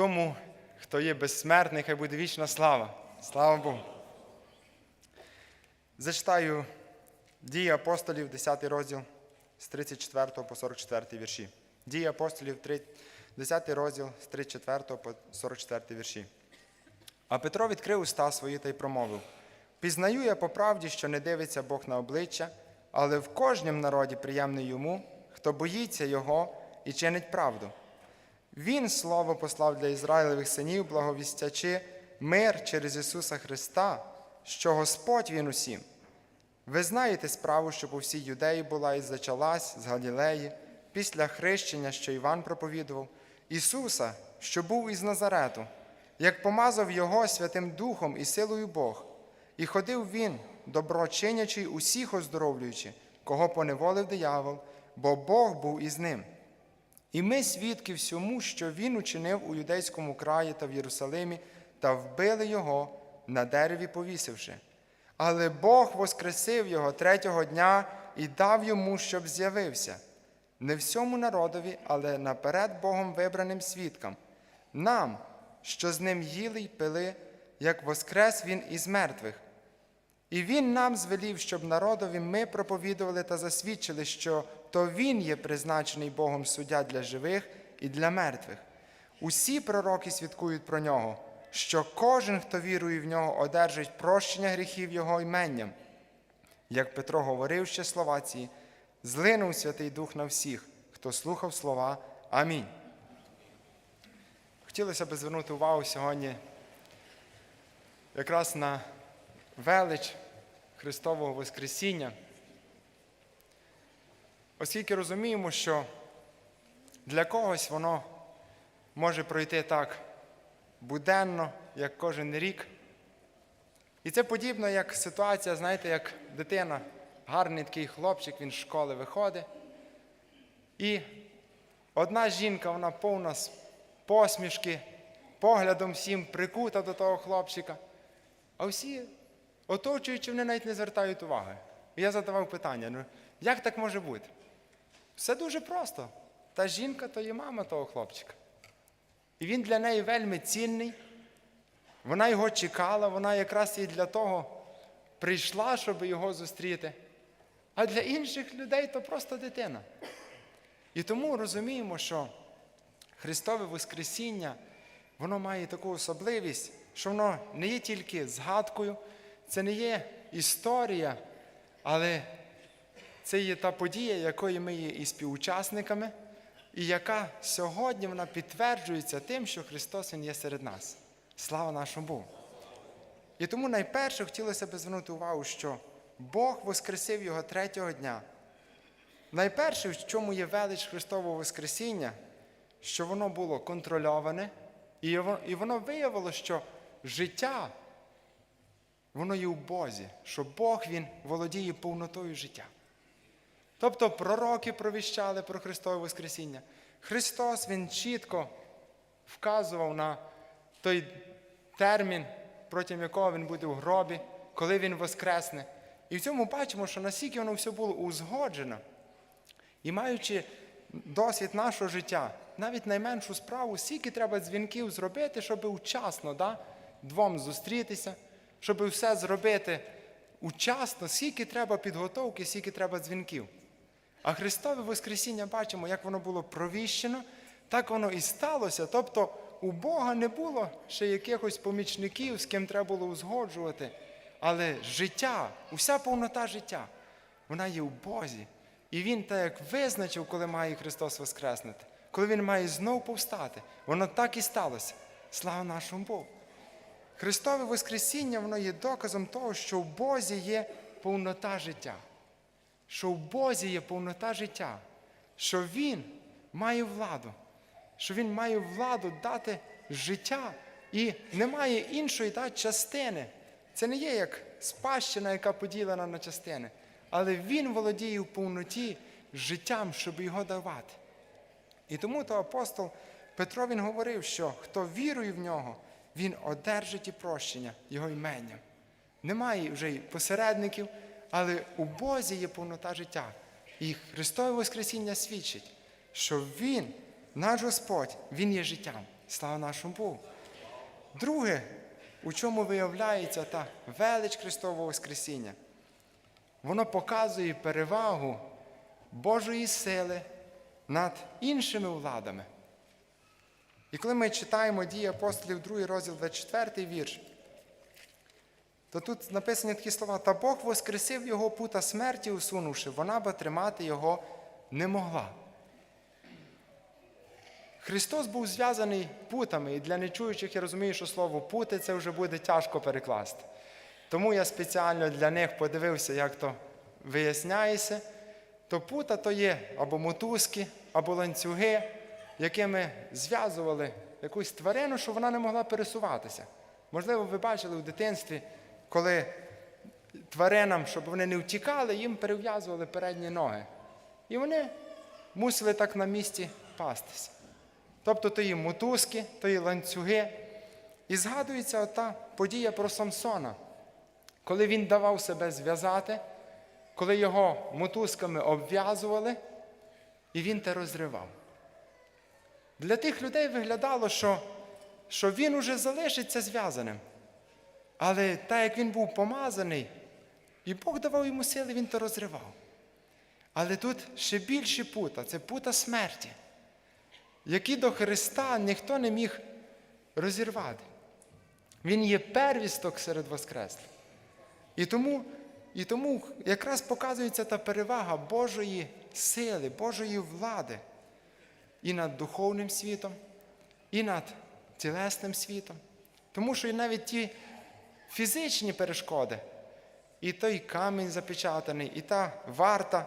тому, хто є безсмертний, хай буде вічна слава. Слава Богу. Зачитаю дії апостолів, 10 розділ з 34 по 44 вірші. Дії апостолів, 10 розділ з 34 по 44 вірші. А Петро відкрив уста свої та й промовив: Пізнаю я по правді, що не дивиться Бог на обличчя, але в кожнім народі приємний йому, хто боїться його і чинить правду. Він слово послав для Ізраїлевих синів, благовістячи мир через Ісуса Христа, що Господь Він усім. Ви знаєте справу, що по всій юдеї була і зачалась з Галілеї, після хрещення, що Іван проповідував, Ісуса, що був із Назарету, як помазав Його Святим Духом і силою Бог, і ходив Він, доброчинячи, усіх оздоровлюючи, кого поневолив диявол, бо Бог був із ним. І ми свідки всьому, що він учинив у юдейському краї та в Єрусалимі, та вбили його, на дереві повісивши. Але Бог воскресив його третього дня і дав йому, щоб з'явився, не всьому народові, але наперед Богом вибраним свідкам, нам, що з ним їли й пили, як воскрес він із мертвих. І він нам звелів, щоб народові ми проповідували та засвідчили, що то він є призначений Богом суддя для живих і для мертвих. Усі пророки свідкують про нього, що кожен, хто вірує в нього, одержить прощення гріхів його іменням. Як Петро говорив ще слова ці, злинув Святий Дух на всіх, хто слухав слова. Амінь. Хотілося б звернути увагу сьогодні якраз на велич Христового Воскресіння, оскільки розуміємо, що для когось воно може пройти так буденно, як кожен рік. І це подібно, як ситуація, знаєте, як дитина, гарний такий хлопчик, він з школи виходить. І одна жінка, вона повна посмішки, поглядом всім прикута до того хлопчика. А всі, оточуючи, вони навіть не звертають уваги. І я задавав питання: ну як так може бути? Все дуже просто. Та жінка то є мама того хлопчика. І він для неї вельми цінний. Вона його чекала, вона якраз і для того прийшла, щоб його зустріти. А для інших людей то просто дитина. І тому розуміємо, що Христове Воскресіння, воно має таку особливість, що воно не є тільки згадкою, це не є історія, але це є та подія, якої ми є і співучасниками, і яка сьогодні вона підтверджується тим, що Христос Він є серед нас. Слава нашому Богу! І тому найперше хотілося б звернути увагу, що Бог воскресив його третього дня. Найперше, в чому є велич Христового Воскресіння, що воно було контрольоване, і воно- виявило, що життя, воно є у Бозі, що Бог Він володіє повнотою життя. Тобто пророки провіщали про Христове Воскресіння. Христос Він чітко вказував на той термін, протягом якого Він буде в гробі, коли Він воскресне. І в цьому бачимо, що наскільки воно все було узгоджено. І маючи досвід нашого життя, навіть найменшу справу, скільки треба дзвінків зробити, щоб учасно да, двом зустрітися, щоб все зробити учасно, скільки треба підготовки, скільки треба дзвінків. А Христове Воскресіння бачимо, як воно було провіщено, так воно і сталося. Тобто у Бога не було ще якихось помічників, з ким треба було узгоджувати. Але життя, уся повнота життя, вона є у Бозі. І Він так як визначив, коли має Христос Воскреснути, коли Він має знов повстати. Воно так і сталося. Слава нашому Богу. Христове Воскресіння воно є доказом того, що в Бозі є повнота життя. Що в Бозі є повнота життя, що Він має владу, що Він має владу дати життя і немає іншої та, частини. Це не є як спадщина, яка поділена на частини, але Він володіє в повноті життям, щоб його давати. І тому то апостол Петро він говорив, що хто вірує в нього, він одержить і прощення його іменням. Немає вже й посередників, але у Бозі є повнота життя. І Христове Воскресіння свідчить, що Він, наш Господь, Він є життям. Слава нашому Богу. Друге, у чому виявляється та велич Христового Воскресіння, воно показує перевагу Божої сили над іншими владами. І коли ми читаємо дії апостолів 2 розділ 24 вірш, то тут написані такі слова: та Бог воскресив його пута смерті, усунувши, вона би тримати його не могла. Христос був зв'язаний путами, і для нечуючих я розумію, що слово пути це вже буде тяжко перекласти. Тому я спеціально для них подивився, як то виясняється. То пута то є або мотузки, або ланцюги, якими зв'язували якусь тварину, щоб вона не могла пересуватися. Можливо, ви бачили в дитинстві, коли тваринам, щоб вони не втікали, їм перев'язували передні ноги. І вони мусили так на місці пастися. Тобто то є мотузки, то є ланцюги. І згадується ота подія про Самсона, коли він давав себе зв'язати, коли його мотузками обв'язували, і він те розривав. Для тих людей виглядало, що, що він уже залишиться зв'язаним. Але так як він був помазаний, і Бог давав йому сили, він то розривав. Але тут ще більше пута це пута смерті, які до Христа ніхто не міг розірвати. Він є первісток серед воскреслих. І тому, і тому якраз показується та перевага Божої сили, Божої влади і над духовним світом, і над тілесним світом. Тому що і навіть ті фізичні перешкоди, і той камінь запечатаний, і та варта,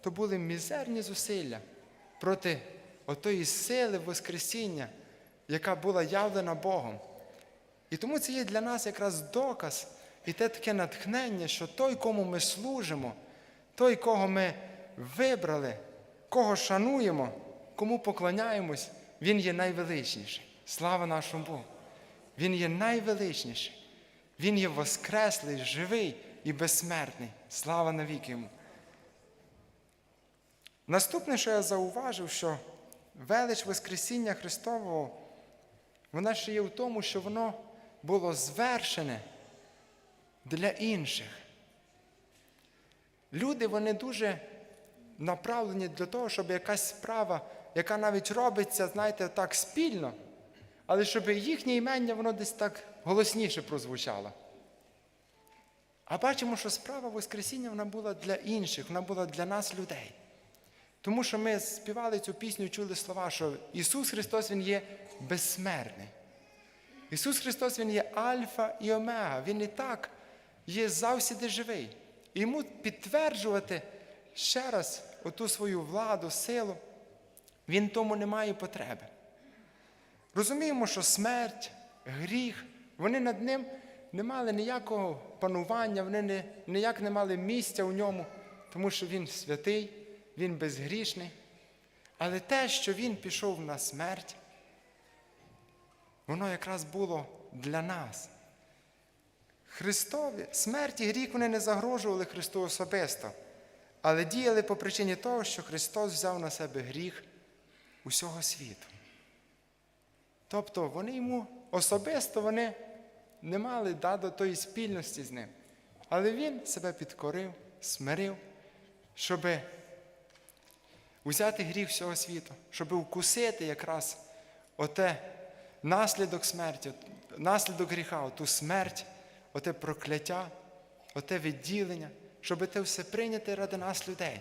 то були мізерні зусилля проти отої сили Воскресіння, яка була явлена Богом. І тому це є для нас якраз доказ і те таке натхнення, що той, кому ми служимо, той, кого ми вибрали, кого шануємо, кому поклоняємось, він є найвеличніший. Слава нашому Богу! Він є найвеличніший. Він є воскреслий, живий і безсмертний. Слава навіки йому. Наступне, що я зауважив, що велич Воскресіння Христового, вона ще є в тому, що воно було звершене для інших. Люди вони дуже направлені для того, щоб якась справа, яка навіть робиться, знаєте, так спільно, але щоб їхнє імення воно десь так голосніше прозвучало. А бачимо, що справа Воскресіння вона була для інших, вона була для нас людей. Тому що ми співали цю пісню чули слова, що Ісус Христос Він є безсмертний. Ісус Христос Він є Альфа і Омега. Він і так є завсіди живий. І йому підтверджувати ще раз оту свою владу, силу, він тому не має потреби. Розуміємо, що смерть, гріх, вони над ним не мали ніякого панування, вони не, ніяк не мали місця у ньому, тому що він святий, він безгрішний. Але те, що він пішов на смерть, воно якраз було для нас. Христові смерть і гріх вони не загрожували Христу особисто, але діяли по причині того, що Христос взяв на себе гріх усього світу. Тобто вони йому особисто вони не мали да, тої спільності з ним. Але він себе підкорив, смирив, щоб узяти гріх всього світу, щоб вкусити якраз оте наслідок смерті, наслідок гріха, оту смерть, оте прокляття, оте відділення, щоб те все прийняти ради нас людей.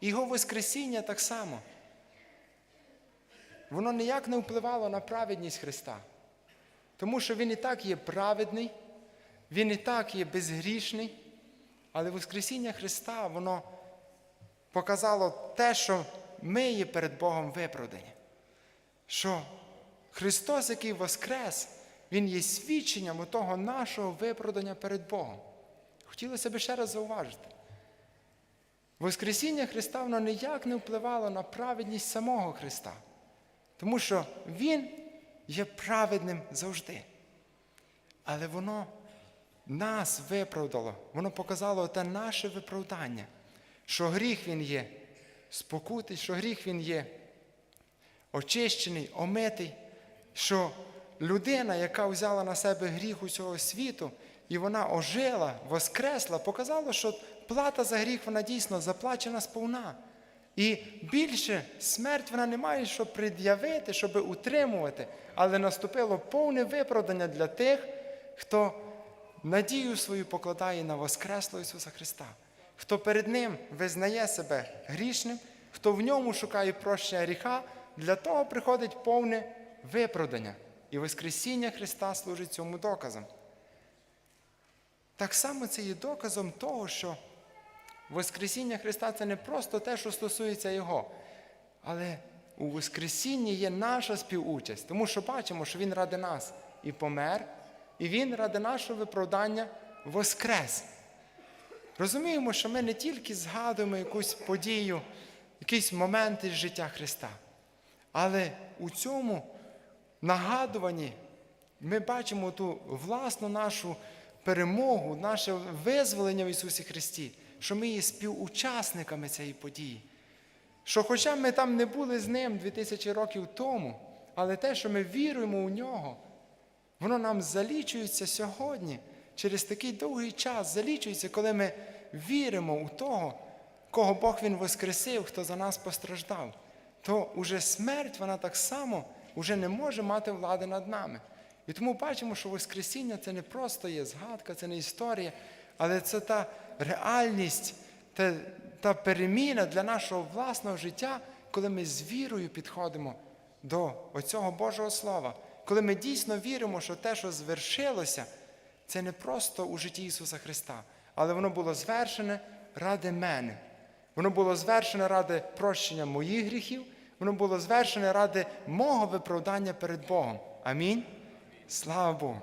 Його Воскресіння так само. Воно ніяк не впливало на праведність Христа. Тому що Він і так є праведний, Він і так є безгрішний, але Воскресіння Христа, воно показало те, що ми є перед Богом виправдані. Що Христос, який Воскрес, Він є свідченням того нашого виправдання перед Богом. Хотілося б ще раз зауважити. Воскресіння Христа воно ніяк не впливало на праведність самого Христа. Тому що Він є праведним завжди. Але воно нас виправдало, воно показало те наше виправдання, що гріх він є спокутий, що гріх він є очищений, омитий, що людина, яка взяла на себе гріх усього світу, і вона ожила, воскресла, показала, що плата за гріх вона дійсно заплачена сповна. І більше смерть вона не має що пред'явити, щоб утримувати, але наступило повне виправдання для тих, хто надію свою покладає на Воскреслого Ісуса Христа, хто перед Ним визнає себе грішним, хто в ньому шукає прощення гріха, для того приходить повне виправдання. І Воскресіння Христа служить цьому доказом. Так само це є доказом того, що Воскресіння Христа це не просто те, що стосується Його, але у Воскресінні є наша співучасть, тому що бачимо, що Він ради нас і помер, і Він ради нашого виправдання воскрес. Розуміємо, що ми не тільки згадуємо якусь подію, якийсь момент із життя Христа, але у цьому нагадуванні ми бачимо ту власну нашу перемогу, наше визволення в Ісусі Христі, що ми є співучасниками цієї події. Що, хоча ми там не були з Ним 2000 років тому, але те, що ми віруємо у нього, воно нам залічується сьогодні, через такий довгий час залічується, коли ми віримо у того, кого Бог Він воскресив, хто за нас постраждав, то уже смерть, вона так само уже не може мати влади над нами. І тому бачимо, що Воскресіння це не просто є згадка, це не історія, але це та реальність, та, та переміна для нашого власного життя, коли ми з вірою підходимо до оцього Божого Слова, коли ми дійсно віримо, що те, що звершилося, це не просто у житті Ісуса Христа, але воно було звершене ради мене. Воно було звершене ради прощення моїх гріхів, воно було звершене ради мого виправдання перед Богом. Амінь. Слава Богу.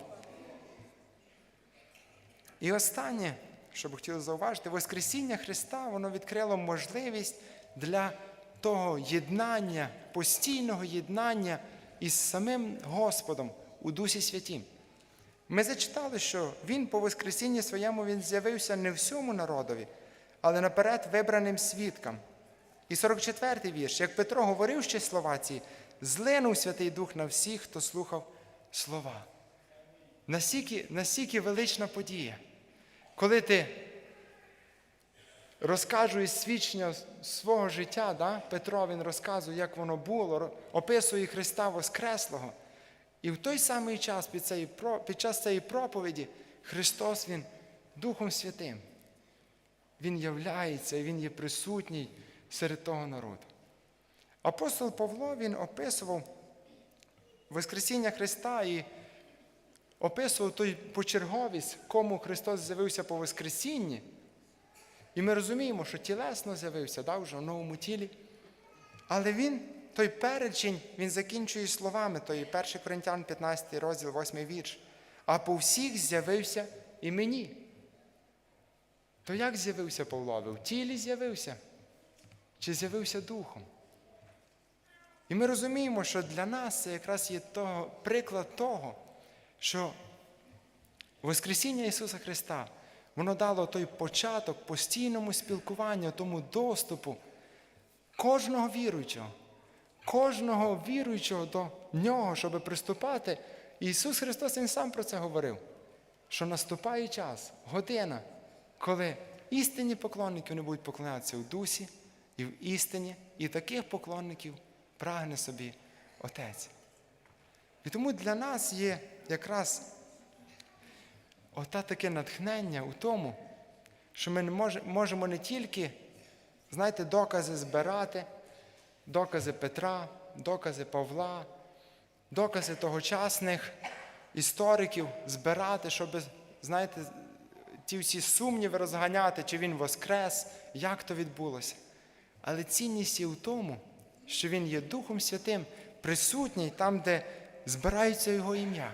І останнє, що б хотіли зауважити, Воскресіння Христа воно відкрило можливість для того єднання, постійного єднання із самим Господом у Дусі Святім. Ми зачитали, що Він по Воскресінні своєму він з'явився не всьому народові, але наперед вибраним свідкам. І 44-й вірш, як Петро говорив ще слова ці, злинув Святий Дух на всіх, хто слухав слова. Настільки, велична подія, коли ти розкажуєш свідчення свого життя, да? Петро він розказує, як воно було, описує Христа Воскреслого. І в той самий час під, цієї, під час цієї проповіді Христос Він Духом Святим. Він являється Він є присутній серед того народу. Апостол Павло він описував Воскресіння Христа і описував той почерговість, кому Христос з'явився по Воскресінні. І ми розуміємо, що тілесно з'явився, да, вже в новому тілі. Але він, той перечень, він закінчує словами, той 1 Коринтян 15 розділ, 8 вірш. А по всіх з'явився і мені. То як з'явився Павлові? В тілі з'явився? Чи з'явився духом? І ми розуміємо, що для нас це якраз є того, приклад того, що Воскресіння Ісуса Христа, воно дало той початок постійному спілкуванню, тому доступу кожного віруючого, кожного віруючого до нього, щоб приступати. І Ісус Христос Він сам про це говорив, що наступає час, година, коли істинні поклонники вони будуть поклонятися у дусі і в істині, і таких поклонників прагне собі Отець. І тому для нас є якраз ота таке натхнення у тому, що ми можемо не тільки, знаєте, докази збирати, докази Петра, докази Павла, докази тогочасних істориків збирати, щоб, знаєте, ті всі сумніви розганяти, чи він воскрес, як то відбулося. Але цінність є в тому, що Він є Духом Святим, присутній там, де збирається Його ім'я.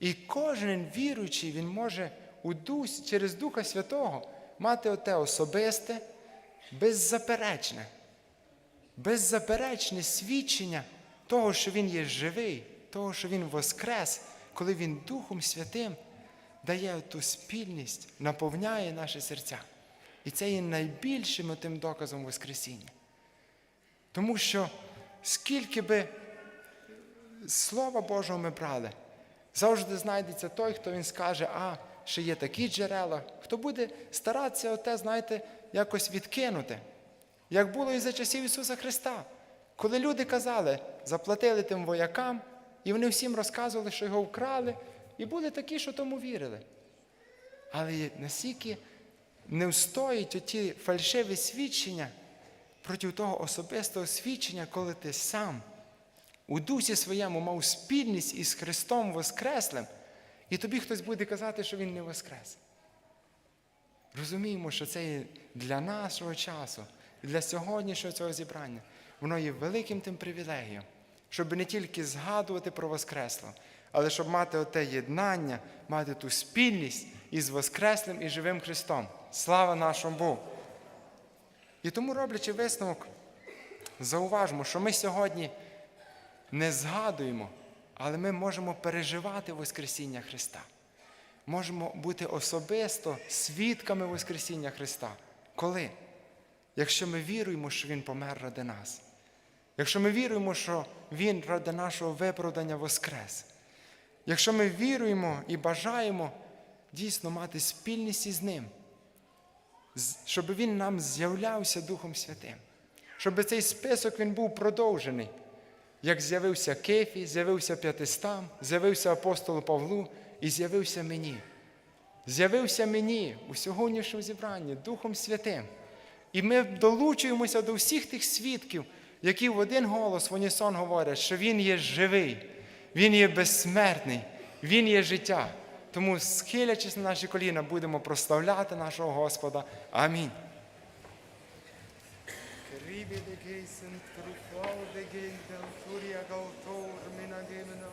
І кожен віруючий, він може у Дус, через Духа Святого мати оте особисте, беззаперечне, беззаперечне свідчення того, що Він є живий, того, що Він воскрес, коли Він Духом Святим дає ту спільність, наповняє наші серця. І це є найбільшим тим доказом Воскресіння. Тому що скільки би Слова Божого ми брали. Завжди знайдеться той, хто він скаже, а ще є такі джерела, хто буде старатися оте, знаєте, якось відкинути. Як було і за часів Ісуса Христа, коли люди казали, заплатили тим воякам, і вони всім розказували, що його вкрали, і були такі, що тому вірили. Але настільки не встоїть оті фальшиві свідчення проти того особистого свідчення, коли ти сам у дусі своєму мав спільність із Христом Воскреслим, і тобі хтось буде казати, що Він не воскрес. Розуміємо, що це для нашого часу, для сьогоднішнього цього зібрання. Воно є великим тим привілегієм, щоб не тільки згадувати про Воскресло, але щоб мати оте єднання, мати ту спільність із Воскреслим і живим Христом. Слава нашому Богу! І тому, роблячи висновок, зауважмо, що ми сьогодні не згадуємо, але ми можемо переживати Воскресіння Христа. Можемо бути особисто свідками Воскресіння Христа. Коли? Якщо ми віруємо, що Він помер ради нас. Якщо ми віруємо, що Він ради нашого виправдання воскрес. Якщо ми віруємо і бажаємо дійсно мати спільність із Ним, щоб Він нам з'являвся Духом Святим, щоб цей список він був продовжений. Як з'явився Кефі, з'явився П'ятистам, з'явився апостолу Павлу і з'явився мені. З'явився мені у сьогоднішньому зібранні Духом Святим. І ми долучуємося до всіх тих свідків, які в один голос в унісон говорять, що Він є живий, Він є безсмертний, Він є життя. Тому, схилячись на наші коліна, будемо прославляти нашого Господа. Амінь. Ribe de geisen, trufau de gegen, furia gautor, mina gemena